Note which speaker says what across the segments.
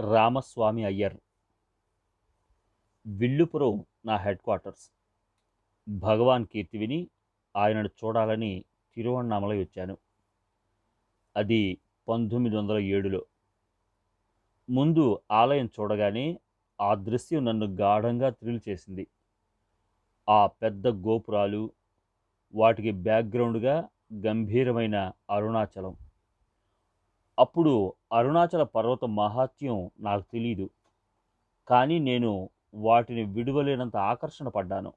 Speaker 1: రామస్వామి అయ్యర్. విల్లుపురం నా head quarters. భగవాన్ కీర్తి విని ఆయనను చూడాలని తిరువణామలై వచ్చాను. అది పంతొమ్మిది వందల ఏడులో ముందు ఆలయం చూడగానే ఆ దృశ్యం నన్ను గాఢంగా థ్రిల్ చేసింది. ఆ పెద్ద గోపురాలు వాటికి బ్యాక్గ్రౌండ్గా గంభీరమైన అరుణాచలం. అప్పుడు అరుణాచల పర్వత మహాత్యం నాకు తెలియదు కానీ నేను వాటిని విడువలేనంత ఆకర్షణ పడ్డాను.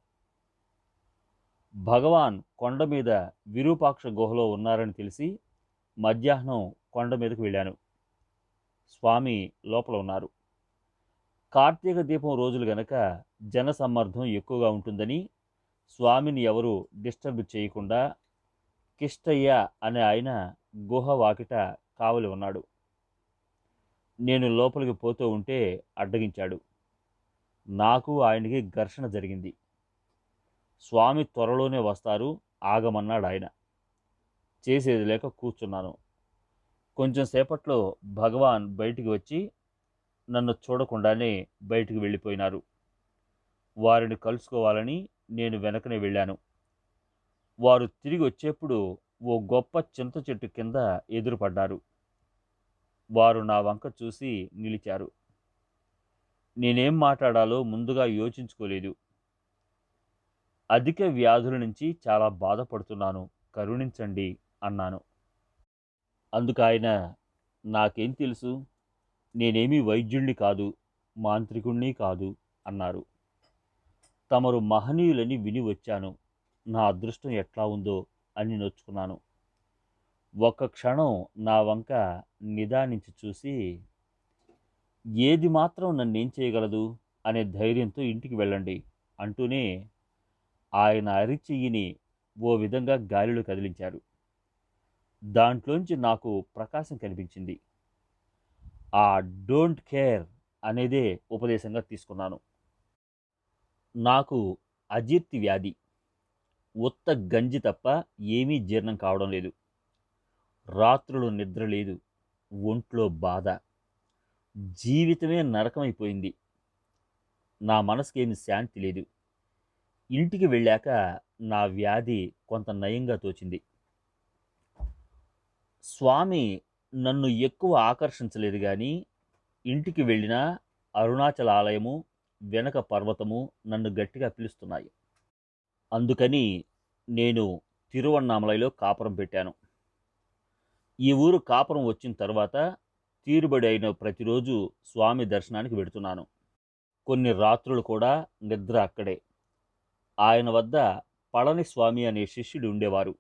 Speaker 1: భగవాన్ కొండ మీద విరూపాక్ష గుహలో ఉన్నారని తెలిసి మధ్యాహ్నం కొండ మీదకు వెళ్ళాను. స్వామి లోపల ఉన్నారు. కార్తీక దీపం రోజులు గనక జనసమ్మర్ధం ఎక్కువగా ఉంటుందని స్వామిని ఎవరు డిస్టర్బ్ చేయకుండా కిష్టయ్య అనే ఆయన గుహ వాకిట కావలి ఉన్నాడు. నేను లోపలికి పోతూ ఉంటే అడ్డగించాడు. నాకు ఆయనకి ఘర్షణ జరిగింది. స్వామి త్వరలోనే వస్తారు ఆగమన్నాడు ఆయన. చేసేది లేక కూర్చున్నాను. కొంచెం సేపట్లో భగవాన్ బయటికి వచ్చి నన్ను చూడకుండానే బయటికి వెళ్ళిపోయినారు. వారిని కలుసుకోవాలని నేను వెనకనే వెళ్ళాను. వారు తిరిగి వచ్చేప్పుడు ఓ గొప్ప చింత చెట్టు కింద ఎదురుపడ్డారు. వారు నా వంక చూసి నిలిచారు. నేనేం మాట్లాడాలో ముందుగా యోచించుకోలేదు. అధిక వ్యాధుల నుంచి చాలా బాధపడుతున్నాను కరుణించండి అన్నాను. అందుకు ఆయన నాకేం తెలుసు? నేనేమి వైద్యుణ్ణి కాదు మాంత్రికుణ్ణి కాదు అన్నారు. తమరు మహనీయులని విని వచ్చాను. నా అదృష్టం ఎట్లా ఉందో అని నొచ్చుకున్నాను. ఒక్క క్షణం నా వంక నిదానించి చూసి ఏది మాత్రం నన్నేం చేయగలదు? అనే ధైర్యంతో ఇంటికి వెళ్ళండి అంటూనే ఆయన అరిచెయ్యిని ఓ విధంగా గాలిలో కదిలించారు. దాంట్లోంచి నాకు ప్రకాశం కనిపించింది. ఆ డోంట్ కేర్ అనేదే ఉపదేశంగా తీసుకున్నాను. నాకు అజీర్తి వ్యాధి. ఉత్త గంజి తప్ప ఏమీ జీర్ణం కావడం లేదు. రాత్రులు నిద్ర లేదు ఒంట్లో బాధ. జీవితమే నరకమైపోయింది. నా మనసుకేమి శాంతి లేదు. ఇంటికి వెళ్ళాక నా వ్యాధి కొంత నయంగా తోచింది. స్వామి నన్ను ఎక్కువ ఆకర్షించలేదు కానీ ఇంటికి వెళ్ళిన అరుణాచల ఆలయము వెనక పర్వతము నన్ను గట్టిగా పిలుస్తున్నాయి. అందుకని నేను తిరువണ്ണామలైలో కాపురం పెట్టాను. ఈ ఊరు కాపురం వచ్చిన తర్వాత తీరుబడి అయిన ప్రతిరోజు స్వామి దర్శనానికి వెడుతున్నాను. కొన్ని రాత్రులు కూడా నిద్ర అక్కడే. ఆయన వద్ద పళని స్వామి అనే శిష్యుడు ఉండేవారు.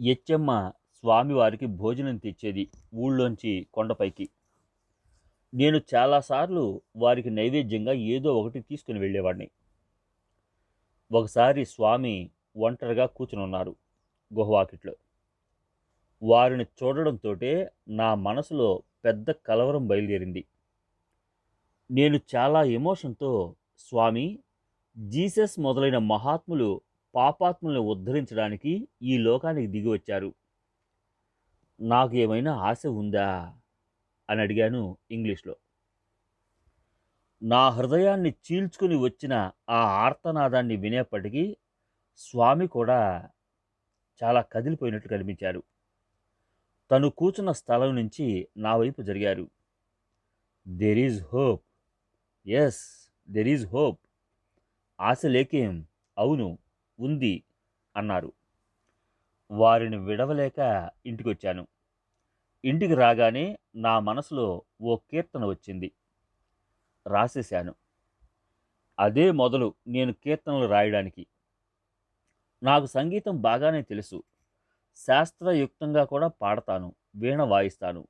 Speaker 1: ఎచ్చెమ్మ స్వామివారికి భోజనం తెచ్చేది ఊళ్ళోంచి కొండపైకి. నేను చాలాసార్లు వారికి నైవేద్యంగా ఏదో ఒకటి తీసుకుని వెళ్ళేవాడిని ఒకసారి స్వామి ఒంటరిగా కూర్చుని ఉన్నారు గుహవాకిట్లో వారిని చూడడంతో నా మనసులో పెద్ద కలవరం బయలుదేరింది. నేను చాలా ఎమోషన్తో స్వామి జీసస్ మొదలైన మహాత్ములు పాపాత్ములను ఉద్ధరించడానికి ఈ లోకానికి దిగి వచ్చారు. నాకు ఏమైనా ఆశ ఉందా? అని అడిగాను ఇంగ్లీష్లో. నా హృదయాన్ని చీల్చుకుని వచ్చిన ఆ ఆర్తనాదాన్ని వినేప్పటికీ స్వామి కూడా చాలా కదిలిపోయినట్లు కనిపించారు. తను కూర్చున్న స్థలం నుంచి నా వైపు జరిగారు. There is hope yes there is hope ఆశ లేకేం? అవును ఉంది అన్నారు. వారిని విడవలేక ఇంటికొచ్చాను. ఇంటికి రాగానే నా మనసులో ఓ కీర్తన వచ్చింది. రాసేశాను. అదే మొదలు నేను కీర్తనలు రాయడానికి. నాకు సంగీతం బాగానే తెలుసు. శాస్త్రయుక్తంగా కూడా పాడతాను వీణ వాయిస్తాను.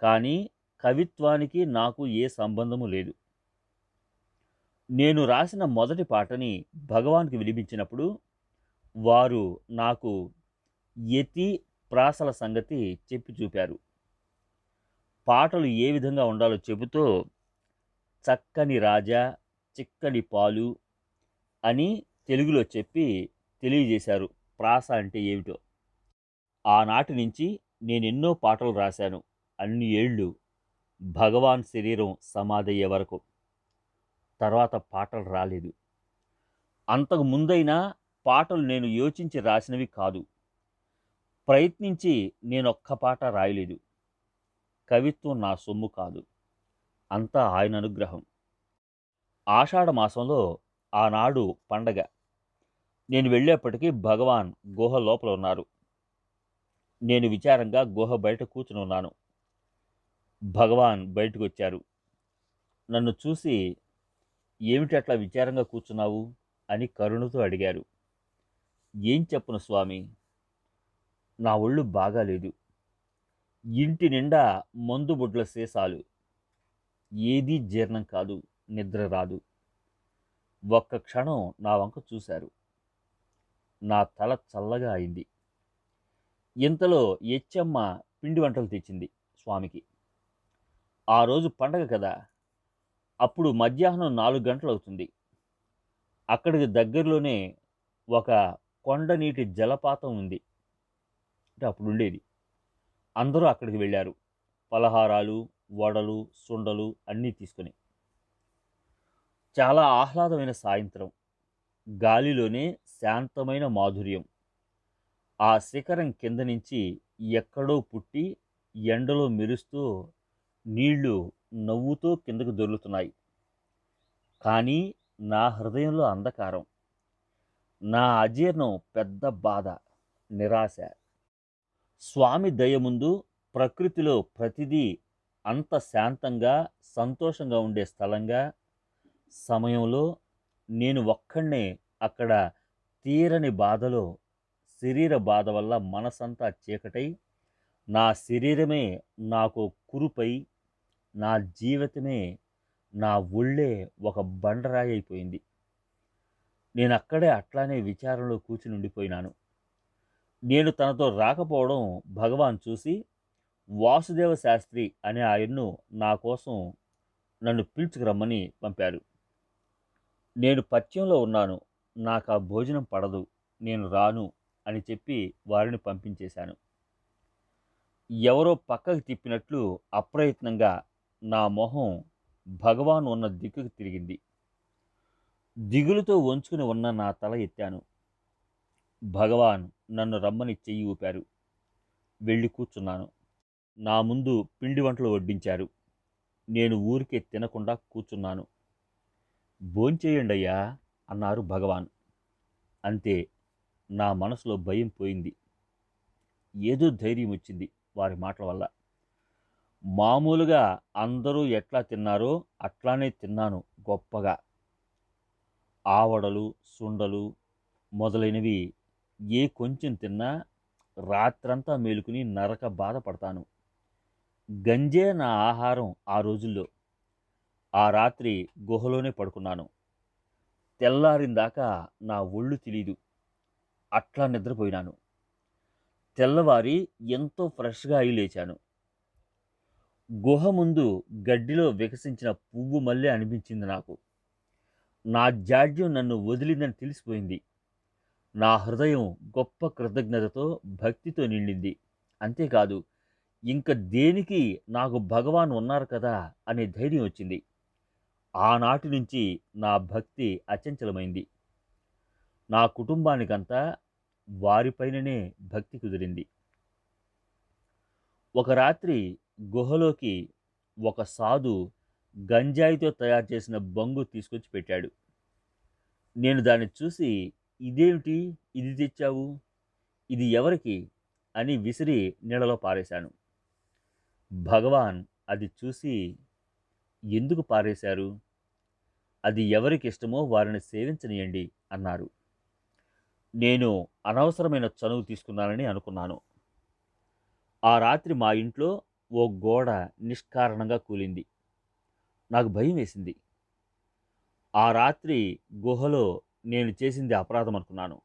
Speaker 1: కానీ కవిత్వానికి నాకు ఏ సంబంధము లేదు. నేను రాసిన మొదటి పాటని భగవాన్కి వినిపించినప్పుడు వారు నాకు యతి ప్రాసల సంగతి చెప్పి చూపారు. పాటలు ఏ విధంగా ఉండాలో చెబుతూ చక్కని రాజా చిక్కని పాలు అని తెలుగులో చెప్పి తెలియజేశారు. ప్రాస అంటే ఏమిటో? ఆనాటి నుంచి నేను ఎన్నో పాటలు రాశాను. అన్ని ఏళ్ళు భగవాన్ శరీరం సమాధయ్యే వరకు. తర్వాత పాటలు రాలేదు. అంతకు ముందైనా పాటలు నేను యోచించి రాసినవి కాదు. ప్రయత్నించి నేనొక్క పాట రాయలేదు. కవిత్వం నా సొమ్ము కాదు. అంతా ఆయన అనుగ్రహం. ఆషాఢ మాసంలో ఆనాడు పండగ. నేను వెళ్ళేప్పటికీ భగవాన్ గుహ లోపల ఉన్నారు. నేను విచారంగా గుహ బయట కూర్చుని ఉన్నాను. భగవాన్ బయటకు వచ్చారు నన్ను చూసి ఏమిటి అట్లా విచారంగా కూర్చున్నావు? అని కరుణతో అడిగారు. ఏం చెప్పును స్వామి నా ఒళ్ళు బాగాలేదు ఇంటి నిండా మందు బుడ్ల సీసాలు. ఏదీ జీర్ణం కాదు నిద్ర రాదు. ఒక్క క్షణం నా వంక చూశారు. నా తల చల్లగా అయింది. ఇంతలో ఎచ్చమ్మ పిండి వంటలు తెచ్చింది స్వామికి. ఆ రోజు పండగ కదా అప్పుడు మధ్యాహ్నం నాలుగు గంటలు అవుతుంది అక్కడికి దగ్గరలోనే ఒక కొండ నీటి జలపాతం ఉంది. అంటే అప్పుడు ఉండేది. అందరూ అక్కడికి వెళ్ళారు. పలహారాలు వడలు సుండలు అన్నీ తీసుకుని. చాలా ఆహ్లాదమైన సాయంత్రం. గాలిలోనే శాంతమైన మాధుర్యం. ఆ శిఖరం కింద నుంచి ఎక్కడో పుట్టి ఎండలో మెరుస్తూ నీళ్ళు నవ్వుతో కిందకు దొర్లుతున్నాయి. కానీ నా హృదయంలో అంధకారం. నా అజీర్ణం పెద్ద బాధ నిరాశ. స్వామి దయ ముందు ప్రకృతిలో ప్రతిదీ అంత శాంతంగా సంతోషంగా ఉండే స్థలంగా సమయంలో నేను ఒక్కడే అక్కడ తీరని బాధలో శరీర బాధ వల్ల మనసంతా చీకటై నా శరీరమే నాకు కురుపై నా జీవితమే నా ఒళ్ళే ఒక బండరాయి అయిపోయింది. నేను అక్కడే అట్లానే విచారంలో కూర్చుని ఉండిపోయినాను. నేను తనతో రాకపోవడం భగవాన్ చూసి వాసుదేవ శాస్త్రి అనే ఆయన్ను నా కోసం నన్ను పిలుచుకురమ్మని పంపారు. నేను పత్యంలో ఉన్నాను. నాకు ఆ భోజనం పడదు. నేను రాను. అని చెప్పి వారిని పంపించేశాను. ఎవరో పక్కకు తిప్పినట్లు అప్రయత్నంగా నా మొహం భగవాన్ ఉన్న దిక్కుకు తిరిగింది. దిగులుతో వంచుకుని ఉన్న నా తల ఎత్తాను. భగవాన్ నన్ను రమ్మని చెయ్యి ఊపారు. వెళ్ళి కూర్చున్నాను. నా ముందు పిండి వంటలు వడ్డించారు. నేను ఊరికే తినకుండా కూర్చున్నాను. భోంచేయండి అయ్యా అన్నారు భగవాన్. అంతే నా మనసులో భయం పోయింది. ఏదో ధైర్యం వచ్చింది వారి మాటల వల్ల. మామూలుగా అందరూ ఎట్లా తిన్నారో అట్లానే తిన్నాను గొప్పగా. ఆవడలు సుండలు మొదలైనవి ఏ కొంచెం తిన్నా రాత్రంతా మేలుకుని నరక బాధపడతాను. గంజే నా ఆహారం ఆ రోజుల్లో. ఆ రాత్రి గుహలోనే పడుకున్నాను. తెల్లారిందాకా నా ఒళ్ళు తెలీదు. అట్లా నిద్రపోయినాను. తెల్లవారి ఎంతో ఫ్రెష్గా అయి లేచాను. గుహ ముందు గడ్డిలో వికసించిన పువ్వు మళ్ళీ అనిపించింది నాకు. నా జాడ్యం నన్ను వదిలిందని తెలిసిపోయింది. నా హృదయం గొప్ప కృతజ్ఞతతో భక్తితో నిండింది. అంతేకాదు ఇంక దేనికి నాకు భగవాన్ ఉన్నారు కదా అనే ధైర్యం వచ్చింది. ఆనాటి నుంచి నా భక్తి అచంచలమైంది. నా కుటుంబానికంతా వారిపైననే భక్తి కుదిరింది. ఒక రాత్రి గుహలోకి ఒక సాధు గంజాయితో తయారు చేసిన బొంగు తీసుకొచ్చి పెట్టాడు. నేను దాన్ని చూసి ఇదేమిటి? ఇది తెచ్చావు? ఇది ఎవరికి? అని విసిరి నీళ్ళలో పారేశాను. భగవాన్ అది చూసి ఎందుకు పారేశారు? అది ఎవరికి ఇష్టమో వారిని సేవించనియండి అన్నారు. నేను అనవసరమైన చనువు తీసుకున్నానని అనుకున్నాను. ఆ రాత్రి మా ఇంట్లో ఓ గోడ నిష్కారణంగా కూలింది. నాకు భయం వేసింది. ఆ రాత్రి గుహలో నేను చేసింది అపరాధం అనుకున్నాను.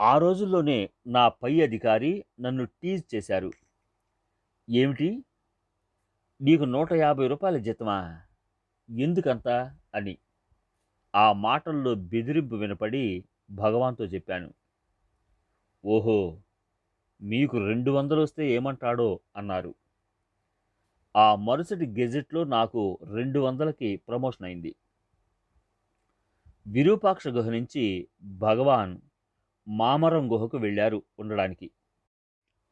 Speaker 1: ఆ రోజుల్లోనే నా పై అధికారి నన్ను టీజ్ చేశారు. ఏమిటి? నీకు నూట యాభై రూపాయల జీతమా? ఎందుకంత? అని. ఆ మాటల్లో బెదిరింపు వినపడి భగవాన్తో చెప్పాను ఓహో మీకు రెండు వందలు వస్తే ఏమంటాడో అన్నారు. ఆ మరుసటి గెజెట్లో నాకు రెండు వందలకి ప్రమోషన్ అయింది. విరూపాక్ష గుహ నుంచి భగవాన్ మామరం గుహకు వెళ్ళారు ఉండడానికి.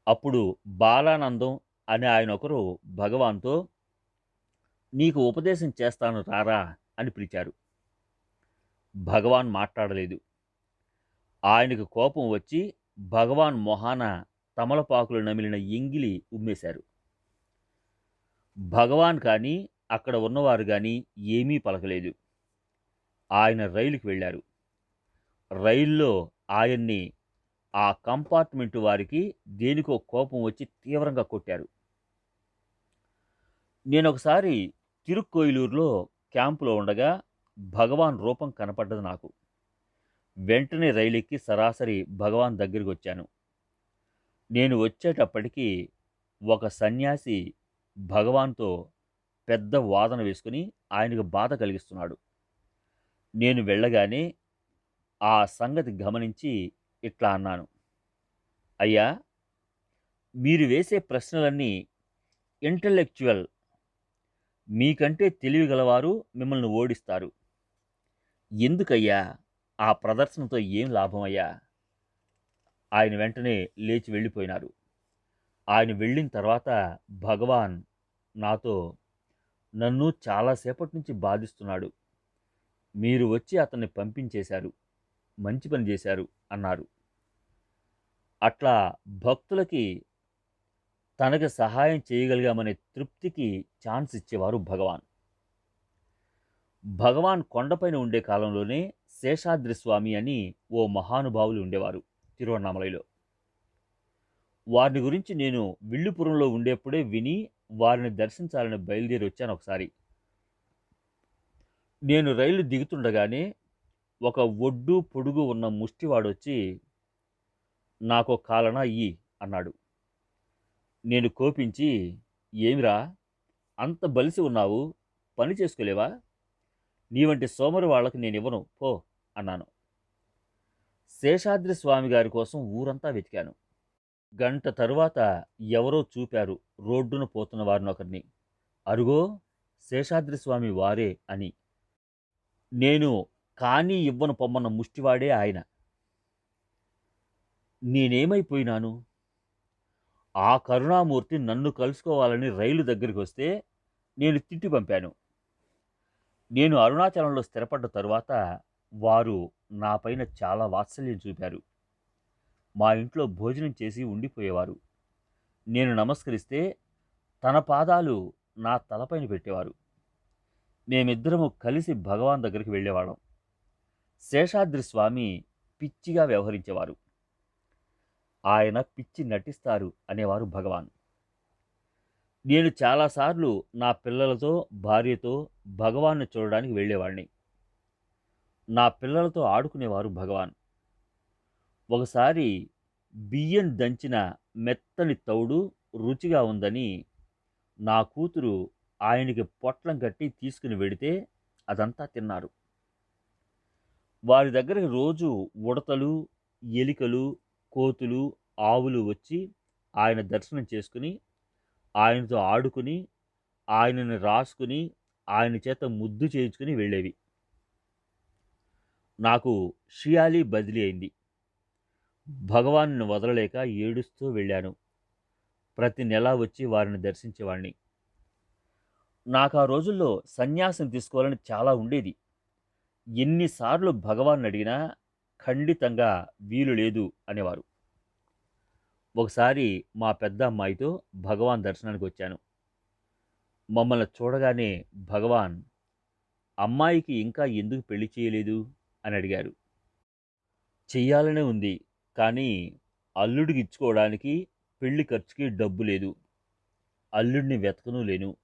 Speaker 1: అప్పుడు బాలానందం అనే ఆయన ఒకరు భగవాన్తో నీకు ఉపదేశం చేస్తాను రారా అని పిలిచారు. భగవాన్ మాట్లాడలేదు. ఆయనకు కోపం వచ్చి భగవాన్ మొహాన తమలపాకులు నమిలిన ఎంగిలి ఉమ్మేశారు. భగవాన్ కానీ అక్కడ ఉన్నవారు కానీ ఏమీ పలకలేదు. ఆయన రైలుకి వెళ్ళారు. రైల్లో ఆయన్ని ఆ కంపార్ట్మెంట్ వారికి దేనికో కోపం వచ్చి తీవ్రంగా కొట్టారు. నేను ఒకసారి తిరుక్కోయిలూరులో క్యాంపులో ఉండగా భగవాన్ రూపం కనపడ్డది నాకు. వెంటనే రైలెక్కి సరాసరి భగవాన్ దగ్గరికి వచ్చాను నేను వచ్చేటప్పటికీ ఒక సన్యాసి భగవాన్తో పెద్ద వాదన వేసుకుని ఆయనకు బాధ కలిగిస్తున్నాడు. నేను వెళ్ళగానే ఆ సంగతి గమనించి ఇట్లా అన్నాను. అయ్యా మీరు వేసే ప్రశ్నలన్నీ ఇంటలెక్చువల్. మీకంటే తెలివి గలవారు మిమ్మల్ని ఓడిస్తారు. ఎందుకయ్యా? ఆ ప్రదర్శనతో ఏం లాభమయ్యా? ఆయన వెంటనే లేచి వెళ్ళిపోయినారు. ఆయన వెళ్ళిన తర్వాత భగవాన్ నాతో నన్ను చాలాసేపటి నుంచి బాధిస్తున్నాడు. మీరు వచ్చి అతన్ని పంపించేశారు. మంచి పని చేశారు అన్నారు. అట్లా భక్తులకి తనకు సహాయం చేయగలిగామనే తృప్తికి ఛాన్స్ ఇచ్చేవారు భగవాన్. భగవాన్ కొండపైన ఉండే కాలంలోనే శేషాద్రి స్వామి అని ఓ మహానుభావులు ఉండేవారు తిరువண்ணామలైలో వారిని గురించి నేను విల్లుపురంలో ఉండేప్పుడే విని వారిని దర్శించాలని బయలుదేరి వచ్చాను ఒకసారి. నేను రైలు దిగుతుండగానే ఒక ఒడ్డు పొడుగు ఉన్న ముష్టివాడొచ్చి నాకు కాలన ఇయ్యి అన్నాడు. నేను కోపించి ఏమిరా అంత బలిసి ఉన్నావు పని చేసుకోలేవా? నీ వంటి సోమరి వాళ్ళకి నేను ఇవ్వను. పో అన్నాను. శేషాద్రి స్వామి గారి కోసం ఊరంతా వెతికాను. గంట తరువాత ఎవరో చూపారు రోడ్డున పోతున్న వారిని ఒకరిని. అరుగో శేషాద్రి స్వామి వారే అని. నేను కానీ ఇవ్వను పొమ్మన్న ముష్టివాడే ఆయన. నేనేమైపోయినాను? ఆ కరుణామూర్తి నన్ను కలుసుకోవాలని రైలు దగ్గరికి వస్తే నేను తిట్టి పంపాను. నేను అరుణాచలంలో స్థిరపడ్డ తరువాత వారు నాపైన చాలా వాత్సల్యం చూపారు. మా ఇంట్లో భోజనం చేసి ఉండిపోయేవారు. నేను నమస్కరిస్తే తన పాదాలు నా తలపైన పెట్టేవారు. మేమిద్దరము కలిసి భగవాన్ దగ్గరికి వెళ్ళేవాళ్ళం. శేషాద్రి స్వామి పిచ్చిగా వ్యవహరించేవారు. ఆయన పిచ్చి నటిస్తారు అనేవారు భగవాన్. నేను చాలాసార్లు నా పిల్లలతో భార్యతో భగవాన్ని చూడడానికి వెళ్ళేవాడిని. నా పిల్లలతో ఆడుకునేవారు భగవాన్. ఒకసారి బియ్యం దంచిన మెత్తని తౌడు రుచిగా ఉందని నా కూతురు ఆయనకి పొట్లం కట్టి తీసుకుని వెడితే అదంతా తిన్నారు. వారి దగ్గరికి రోజు ఉడతలు ఎలికలు కోతులు ఆవులు వచ్చి ఆయన దర్శనం చేసుకుని ఆయనతో ఆడుకుని ఆయనని రాసుకుని ఆయన చేత ముద్దు చేయించుకుని వెళ్ళేవి. నాకు షియాలి బదిలీ అయింది. భగవాన్ని వదలలేక ఏడుస్తూ వెళ్ళాను. ప్రతి నెల వచ్చి వారిని దర్శించేవాడిని నాకు ఆ రోజుల్లో సన్యాసం తీసుకోవాలని చాలా ఉండేది. ఎన్నిసార్లు భగవాన్ అడిగినా ఖండితంగా వీలు లేదు అనేవారు. ఒకసారి మా పెద్ద అమ్మాయితో భగవాన్ దర్శనానికి వచ్చాను మమ్మల్ని చూడగానే భగవాన్ అమ్మాయికి ఇంకా ఎందుకు పెళ్ళి చేయలేదు? అని అడిగారు. చెయ్యాలనే ఉంది కానీ అల్లుడికి ఇచ్చుకోవడానికి పెళ్ళి ఖర్చుకి డబ్బు లేదు. అల్లుడిని వెతకను లేను.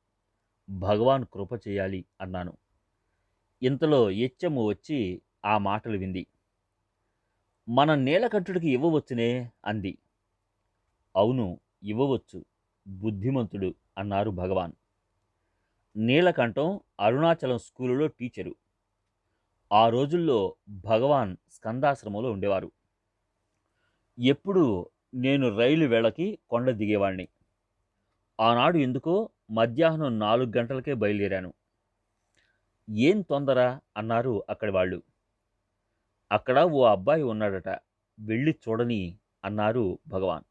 Speaker 1: భగవాన్ కృప చేయాలి అన్నాను. ఇంతలో ఎచ్చమ్మ వచ్చి ఆ మాటలు వింది. మన నీలకంఠుడికి ఇవ్వవచ్చునే అంది. అవును ఇవ్వవచ్చు బుద్ధిమంతుడు అన్నారు భగవాన్. నీలకంఠం అరుణాచలం స్కూలులో టీచరు. ఆ రోజుల్లో భగవాన్ స్కందాశ్రమంలో ఉండేవారు. ఎప్పుడు నేను రైలు వేళకి కొండ దిగేవాణ్ణి. ఆనాడు ఎందుకో మధ్యాహ్నం నాలుగు గంటలకే బయలుదేరాను. ఏం తొందర? అన్నారు అక్కడి వాళ్ళు. అక్కడ ఓ అబ్బాయి ఉన్నాడట వెళ్ళి చూడని అన్నారు భగవాన్.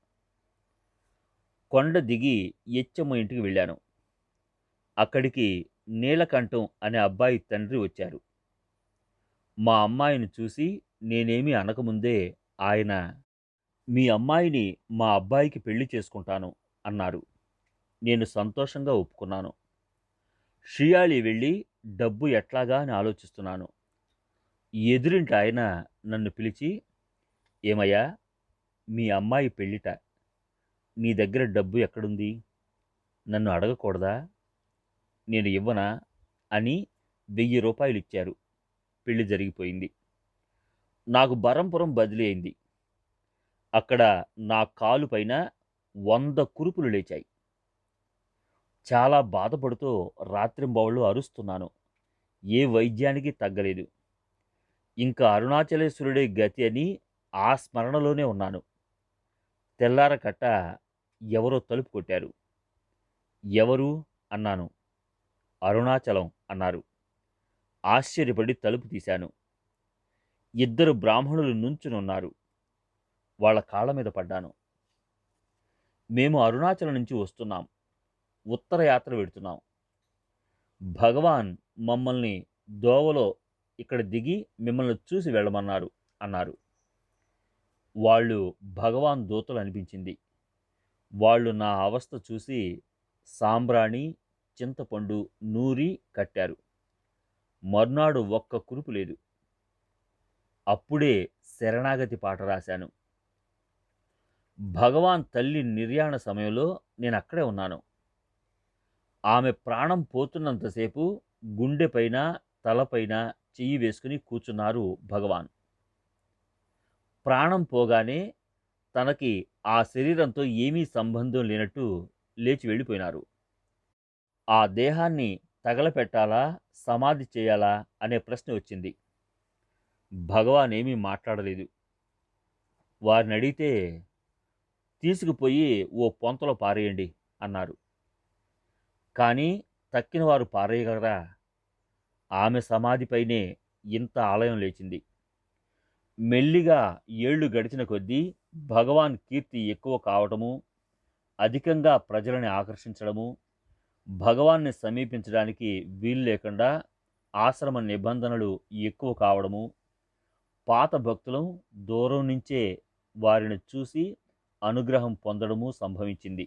Speaker 1: కొండ దిగి ఎచ్చమ్మ ఇంటికి వెళ్ళాను. అక్కడికి నీలకంఠం అనే అబ్బాయి తండ్రి వచ్చారు. మా అమ్మాయిని చూసి నేనేమీ అనకముందే ఆయన మీ అమ్మాయిని మా అబ్బాయికి పెళ్ళి చేసుకుంటాను అన్నారు. నేను సంతోషంగా ఒప్పుకున్నాను. షియాళి వెళ్ళి డబ్బు ఎట్లాగా అని ఆలోచిస్తున్నాను. ఎదురింటి ఆయన నన్ను పిలిచి ఏమయ్యా మీ అమ్మాయి పెళ్ళిట నీ దగ్గర డబ్బు ఎక్కడుంది? నన్ను అడగకూడదా? నేను ఇవ్వనా? అని వెయ్యి రూపాయలు ఇచ్చారు పెళ్ళి జరిగిపోయింది. నాకు బరంపురం బదిలీ అయింది. అక్కడ నా కాలు పైన వంద కురుపులు లేచాయి. చాలా బాధపడుతూ రాత్రింబవళ్ళు అరుస్తున్నాను. ఏ వైద్యానికి తగ్గలేదు. ఇంకా అరుణాచలేశ్వరుడే గతి అని ఆ స్మరణలోనే ఉన్నాను. తెల్లారకట్ట ఎవరో తలుపు కొట్టారు. ఎవరు అన్నాను. అరుణాచలం అన్నారు. ఆశ్చర్యపడి తలుపు తీశాను. ఇద్దరు బ్రాహ్మణులు నుంచునున్నారు. వాళ్ళ కాళ్ళ మీద పడ్డాను. మేము అరుణాచలం నుంచి వస్తున్నాం. ఉత్తర యాత్ర పెడుతున్నాం. భగవాన్ మమ్మల్ని దోవలో ఇక్కడ దిగి మిమ్మల్ని చూసి వెళ్ళమన్నారు అన్నారు. వాళ్ళు భగవాన్ దూతలు అనిపించింది. వాళ్ళు నా అవస్థ చూసి సాంబ్రాణి చింతపండు నూరి కట్టారు. మర్నాడు ఒక్క కురుపు లేదు. అప్పుడే శరణాగతి పాట రాశాను. భగవాన్ తల్లి నిర్యాణ సమయంలో నేను అక్కడే ఉన్నాను. ఆమె ప్రాణం పోతున్నంతసేపు గుండెపైన తలపైన చెయ్యి వేసుకుని కూర్చున్నారు భగవాన్. ప్రాణం పోగానే తనకి ఆ శరీరంతో ఏమీ సంబంధం లేనట్టు లేచి వెళ్ళిపోయినారు. ఆ దేహాన్ని తగలపెట్టాలా? సమాధి చేయాలా? అనే ప్రశ్న వచ్చింది. భగవాన్ ఏమీ మాట్లాడలేదు. వారిని అడిగితే తీసుకుపోయి ఓ పొంతలో పారేయండి అన్నారు. కానీ తక్కిన వారు పారేయగలరా? ఆమె సమాధిపైనే ఇంత ఆలయం లేచింది. మెల్లిగా ఏళ్ళు గడిచిన కొద్దీ భగవాన్ కీర్తి ఎక్కువ కావటము అధికంగా ప్రజలని ఆకర్షించడము భగవాన్ని సమీపించడానికి వీలు లేకుండా ఆశ్రమ నిబంధనలు ఎక్కువ కావడము పాత భక్తులు దూరం నుంచే వారిని చూసి అనుగ్రహం పొందడము సంభవించింది.